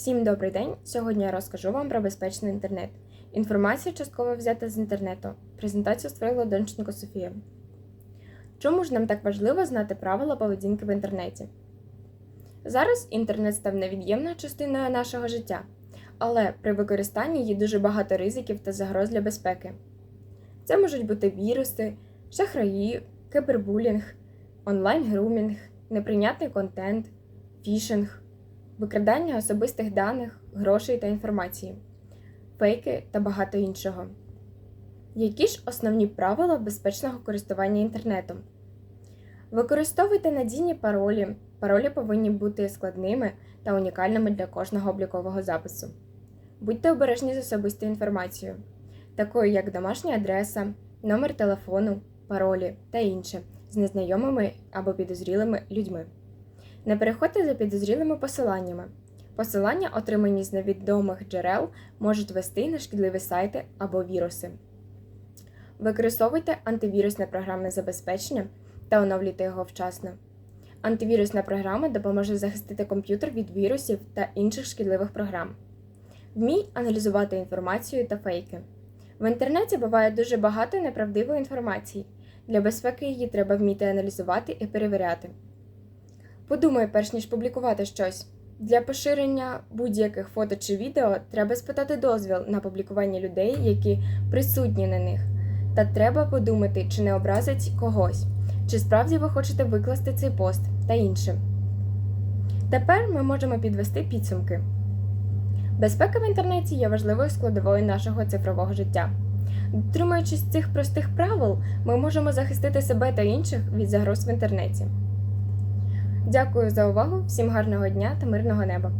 Всім добрий день! Сьогодні я розкажу вам про безпечний інтернет. Інформація частково взята з інтернету. Презентацію створила Донченко Софія. Чому ж нам так важливо знати правила поведінки в інтернеті? Зараз інтернет став невід'ємною частиною нашого життя, але при використанні є дуже багато ризиків та загроз для безпеки. Це можуть бути віруси, шахраї, кибербулінг, онлайн-грумінг, неприйнятний контент, фішинг викрадання особистих даних, грошей та інформації, фейки та багато іншого. Які ж основні правила безпечного користування інтернетом? Використовуйте надійні паролі. Паролі повинні бути складними та унікальними для кожного облікового запису. Будьте обережні з особистою інформацією, такою як домашня адреса, номер телефону, паролі та інше з незнайомими або підозрілими людьми. Не переходьте за підозрілими посиланнями. Посилання, отримані з невідомих джерел, можуть вести на шкідливі сайти або віруси. Використовуйте антивірусне програмне забезпечення та оновлюйте його вчасно. Антивірусна програма допоможе захистити комп'ютер від вірусів та інших шкідливих програм. Вмій аналізувати інформацію та фейки. В інтернеті буває дуже багато неправдивої інформації. Для безпеки її треба вміти аналізувати і перевіряти. Подумай, перш ніж публікувати щось. Для поширення будь-яких фото чи відео треба спитати дозвіл на публікування людей, які присутні на них. Та треба подумати, чи не образить когось, чи справді ви хочете викласти цей пост та інше. Тепер ми можемо підвести підсумки. Безпека в інтернеті є важливою складовою нашого цифрового життя. Дотримуючись цих простих правил, ми можемо захистити себе та інших від загроз в інтернеті. Дякую за увагу, всім гарного дня та мирного неба!